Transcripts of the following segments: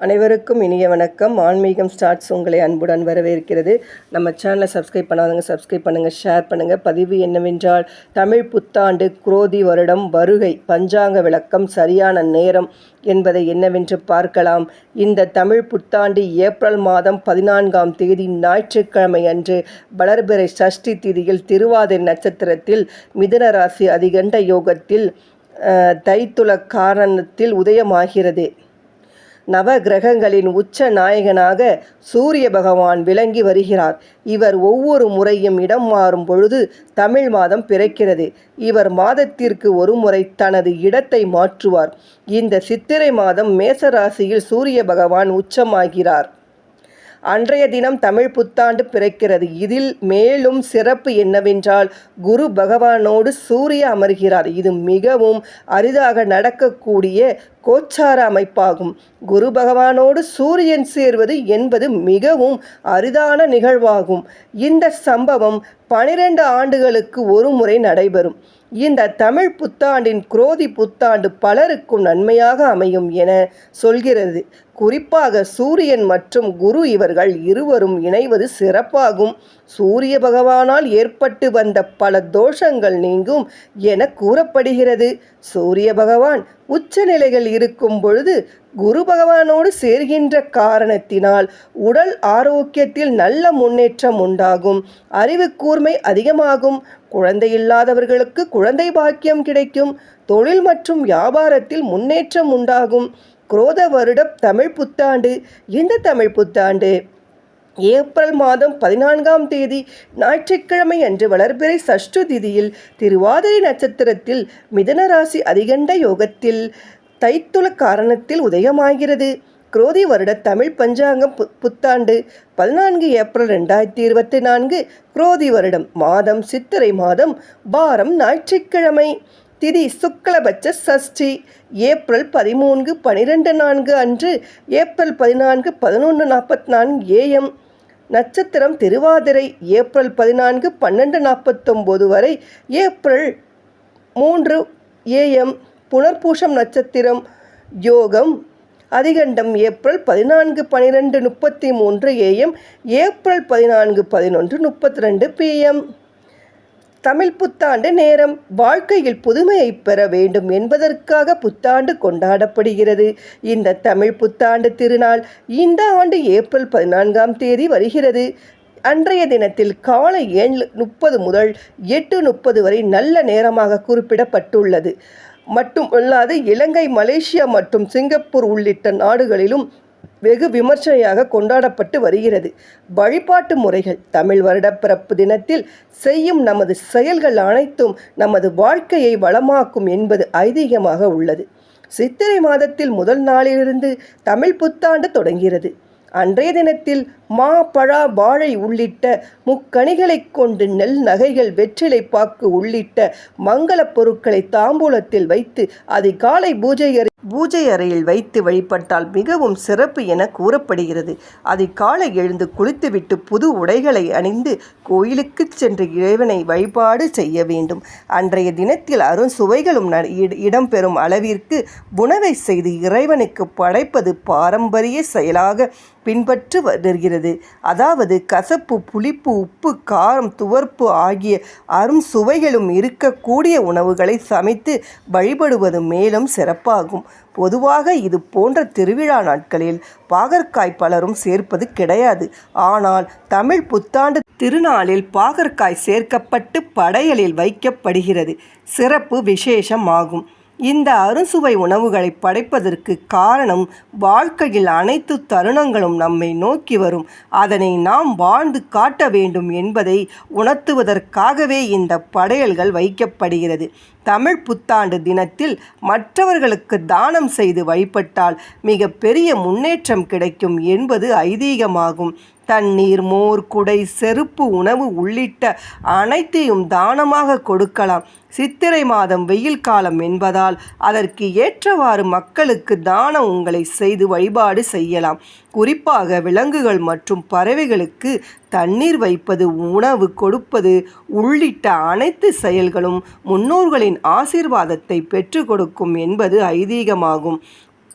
அனைவருக்கும் இனிய வணக்கம். ஆன்மீகம் ஸ்டார்ட்ஸ் உங்களை அன்புடன் வரவேற்கிறது. நம்ம சேனலை சப்ஸ்கிரைப் பண்ணாதவங்க சப்ஸ்கிரைப் பண்ணுங்கள் ஷேர் பண்ணுங்கள் பதிவு என்னவென்றால் தமிழ் புத்தாண்டு குரோதி வருடம் வருகை பஞ்சாங்க விளக்கம் சரியான நேரம் என்பதை என்னவென்று பார்க்கலாம். இந்த தமிழ் புத்தாண்டு ஏப்ரல் மாதம் பதினான்காம் தேதி ஞாயிற்றுக்கிழமை அன்று வளர்பிறை சஷ்டி திதியில் திருவாதிரை நட்சத்திரத்தில் மிதுன ராசி அதிகண்ட யோகத்தில் தைத்துல காரணத்தில் உதயமாகிறது. நவ கிரகங்களின் உச்ச நாயகனாக சூரிய பகவான் விளங்கி வருகிறார். இவர் ஒவ்வொரு முறையும் இடம் மாறும் பொழுது தமிழ் மாதம் பிறக்கிறது. இவர் மாதத்திற்கு ஒரு முறை தனது இடத்தை மாற்றுவார். இந்த சித்திரை மாதம் மேசராசியில் சூரிய பகவான் உச்சமாகிறார். அன்றைய தினம் தமிழ் புத்தாண்டு பிறக்கிறது. இதில் மேலும் சிறப்பு என்னவென்றால் குரு பகவானோடு சூரிய அமர்கிறார். இது மிகவும் அரிதாக நடக்கக்கூடிய கோச்சார அமைப்பாகும். குரு பகவானோடு சூரியன் சேர்வது என்பது மிகவும் அரிதான நிகழ்வாகும். இந்த சம்பவம் பனிரெண்டு ஆண்டுகளுக்கு ஒரு முறை நடைபெறும். இந்த தமிழ் புத்தாண்டின் குரோதி புத்தாண்டு பலருக்கும் நன்மையாக அமையும் என சொல்கிறது. குறிப்பாக சூரியன் மற்றும் குரு இவர்கள் இருவரும் இணைவது சிறப்பாகும். சூரிய பகவானால் ஏற்பட்டு வந்த பல தோஷங்கள் நீங்கும் என கூறப்படுகிறது. சூரிய பகவான் உச்சநிலைகள் இருக்கும் பொழுது குரு பகவானோடு சேர்கின்ற காரணத்தினால் உடல் ஆரோக்கியத்தில் நல்ல முன்னேற்றம் உண்டாகும். அறிவு கூர்மை அதிகமாகும். குழந்தை இல்லாதவர்களுக்கு குழந்தை பாக்கியம் கிடைக்கும். தொழில் மற்றும் வியாபாரத்தில் முன்னேற்றம் உண்டாகும். குரோத வருட தமிழ் புத்தாண்டு. இந்த தமிழ் புத்தாண்டு ஏப்ரல் மாதம் பதினான்காம் தேதி ஞாயிற்றுக்கிழமை அன்று வளர்பிறை சஷ்டு திதியில் திருவாதிரை நட்சத்திரத்தில் மிதன ராசி அதிகண்ட யோகத்தில் தைத்துல காரணத்தில் உதயமாகிறது. குரோதி வருட தமிழ் பஞ்சாங்கம் பு புத்தாண்டு பதினான்கு ஏப்ரல் ரெண்டாயிரத்தி இருபத்தி நான்கு குரோதி வருடம் மாதம் சித்திரை மாதம் வாரம் ஞாயிற்றுக்கிழமை. திதி சுக்லபட்ச சஷ்டி ஏப்ரல் பதிமூன்று பனிரெண்டு நான்கு அன்று ஏப்ரல் பதினான்கு பதினொன்று நாற்பத்தி நான்கு ஏஎம் நட்சத்திரம் திருவாதிரை ஏப்ரல் பதினான்கு பன்னெண்டு நாற்பத்தொம்போது வரை ஏப்ரல் மூன்று ஏஎம் புனர்பூஷம் நட்சத்திரம் யோகம் அதிகண்டம் ஏப்ரல் பதினான்கு பனிரெண்டு முப்பத்தி மூன்று ஏஎம் ஏப்ரல் பதினான்கு பதினொன்று முப்பத்தி ரெண்டு பிஎம் தமிழ் புத்தாண்டு நேரம் வாழ்க்கையில் புதுமையை பெற வேண்டும் என்பதற்காக புத்தாண்டு கொண்டாடப்படுகிறது. இந்த தமிழ் புத்தாண்டு திருநாள் இந்த ஆண்டு ஏப்ரல் பதினான்காம் தேதி வருகிறது. அன்றைய தினத்தில் காலை ஏழு முப்பது முதல் எட்டு முப்பது வரை நல்ல நேரமாக குறிப்பிடப்பட்டுள்ளது. மட்டும் அல்லாது இலங்கை மலேசியா மற்றும் சிங்கப்பூர் உள்ளிட்ட நாடுகளிலும் வெகு விமர்சனையாக கொண்டாடப்பட்டு வருகிறது. வழிபாட்டு முறைகள் தமிழ் வருடப்பிறப்பு தினத்தில் செய்யும் நமது செயல்கள் அனைத்தும் நமது வாழ்க்கையை வளமாக்கும் என்பது ஐதீகமாக உள்ளது. சித்திரை மாதத்தில் முதல் நாளிலிருந்து தமிழ் புத்தாண்டு தொடங்கிறது அன்றைய தினத்தில் மா பழா வாழை உள்ளிட்ட முக்கணிகளைக் கொண்டு நெல் நகைகள் வெற்றிலை பாக்கு உள்ளிட்ட மங்களப் பொருட்களை தாம்பூலத்தில் வைத்து அதிகாலை பூஜை அறை பூஜை அறையில் வைத்து வழிபட்டால் மிகவும் சிறப்பு என கூறப்படுகிறது. அதிகாலை எழுந்து குளித்துவிட்டு புது உடைகளை அணிந்து கோயிலுக்கு சென்று இறைவனை வழிபாடு செய்ய வேண்டும். அன்றைய தினத்தில் அரும் சுவைகளும் ந- இட- இடம்பெறும் அளவிற்கு உணவை செய்து இறைவனுக்கு படைப்பது பாரம்பரிய செயலாக பின்பற்று வருகிறது. அதாவது கசப்பு புளிப்பு உப்பு காரம் துவர்ப்பு ஆகிய அரும் சுவைகளும் இருக்கக்கூடிய உணவுகளை சமைத்து வழிபடுவது மேலும் சிறப்பாகும். பொதுவாக இது போன்ற திருவிழா நாட்களில் பாகற்காய் பலரும் சேர்ப்பது கிடையாது. ஆனால் தமிழ் புத்தாண்டு திருநாளில் பாகற்காய் சேர்க்கப்பட்டு படையலில் வைக்கப்படுகிறது. சிறப்பு விசேஷமாகும். இந்த அறுசுவை உணவுகளை படைப்பதற்கு காரணம் வாழ்க்கையில் அனைத்து தருணங்களும் நம்மை நோக்கி வரும். அதனை நாம் வாழ்ந்து காட்ட வேண்டும் என்பதை உணர்த்துவதற்காகவே இந்த படையல்கள் வைக்கப்படுகிறது. தமிழ் புத்தாண்டு தினத்தில் மற்றவர்களுக்கு தானம் செய்து வழிபட்டால் மிக பெரிய முன்னேற்றம் கிடைக்கும் என்பது ஐதீகமாகும். தண்ணீர் மோர் குடை செருப்பு உணவு உள்ளிட்ட அனைத்தையும் தானமாக கொடுக்கலாம். சித்திரை மாதம் வெயில் காலம் என்பதால் அதற்கு ஏற்றவாறு மக்களுக்கு தானம் உங்களை செய்து வழிபாடு செய்யலாம். குறிப்பாக விலங்குகள் மற்றும் பறவைகளுக்கு தண்ணீர் வைப்பது உணவு கொடுப்பது உள்ளிட்ட அனைத்து செயல்களும் முன்னோர்களின் ஆசீர்வாதத்தை பெற்று கொடுக்கும் என்பது ஐதீகமாகும்.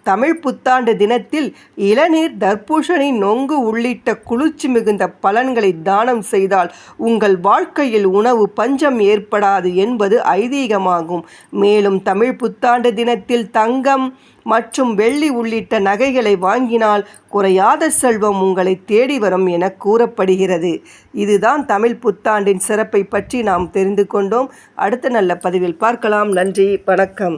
தமிழ் புத்தாண்டு தினத்தில் இளநீர் தர்பூஷணி நொங்கு உள்ளிட்ட குளிர்ச்சி மிகுந்த பலன்களை தானம் செய்தால் உங்கள் வாழ்க்கையில் உணவு பஞ்சம் ஏற்படாது என்பது ஐதீகமாகும். மேலும் தமிழ் புத்தாண்டு தினத்தில் தங்கம் மற்றும் வெள்ளி உள்ளிட்ட நகைகளை வாங்கினால் குறையாத செல்வம் உங்களை தேடி வரும் என கூறப்படுகிறது. இதுதான் தமிழ் புத்தாண்டின் சிறப்பை பற்றி நாம் தெரிந்து கொண்டோம். அடுத்த நல்ல பதிவில் பார்க்கலாம். நன்றி வணக்கம்.